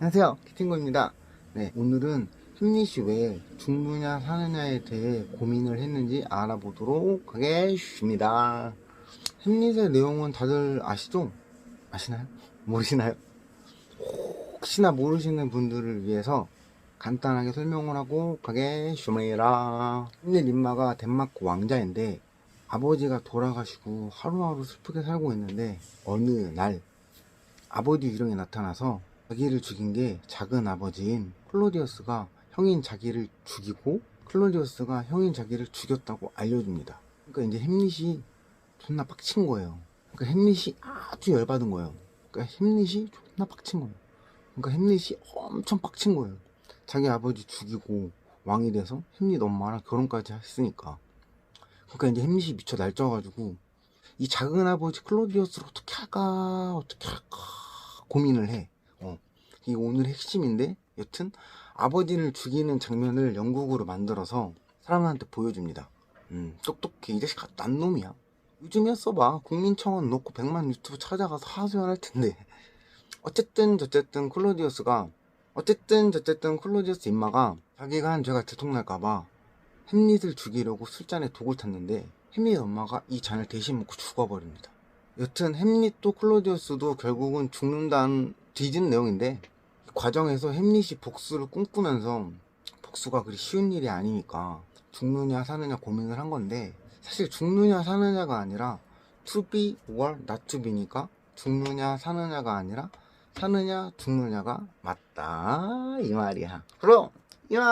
안녕하세요 키팅고입니다 네 오늘은 햄릿이 왜 죽느냐 사느냐에 대해 고민을 했는지 알아보도록 하겠습니다 햄릿의 내용은 다들 아시죠? 아시나요? 모르시나요? 혹시나 모르시는 분들을 위해서 간단하게 설명을 하고 가겠습니다 햄릿 인마가 덴마크 왕자인데 아버지가 돌아가시고 하루하루 슬프게 살고 있는데 어느 날 아버지 유령이 나타나서 자기를 죽인 게 작은 아버지인 클로디어스가 형인 자기를 죽이고 클로디어스가 형인 자기를 죽였다고 알려줍니다. 그러니까 이제 햄릿이 존나 빡친 거예요. 그러니까 햄릿이 아주 열받은 거예요. 그러니까 햄릿이 존나 빡친 거예요. 그러니까 햄릿이 엄청 빡친 거예요. 자기 아버지 죽이고 왕이 돼서 햄릿 엄마랑 결혼까지 했으니까. 그러니까 이제 햄릿이 미쳐 날쪄가지고 이 작은 아버지 클로디어스를 어떻게 할까 어떻게 할까 고민을 해. 어. 이게 오늘의 핵심인데 여튼 아버지를 죽이는 장면을 영국으로 만들어서 사람한테 보여줍니다. 음, 똑똑해 이 자식 난 놈이야. 요즘에 써봐 국민청원 놓고 100만 유튜브 찾아가서 하소연할 텐데 어쨌든 저쨌든 클로디어스가 어쨌든 저쨌든 클로디어스 임마가 자기가 한 죄가 들통날까봐 햄릿을 죽이려고 술잔에 독을 탔는데 햄릿 엄마가 이 잔을 대신 먹고 죽어버립니다. 여튼 햄릿도 클로디어스도 결국은 죽는다는 뒤진 내용인데 이 과정에서 햄릿이 복수를 꿈꾸면서 복수가 그리 쉬운 일이 아니니까 죽느냐 사느냐 고민을 한 건데 사실 죽느냐 사느냐가 아니라 to be or not to be니까 죽느냐 사느냐가 아니라 사느냐 죽느냐가 맞다. 이 말이야. 그럼 이만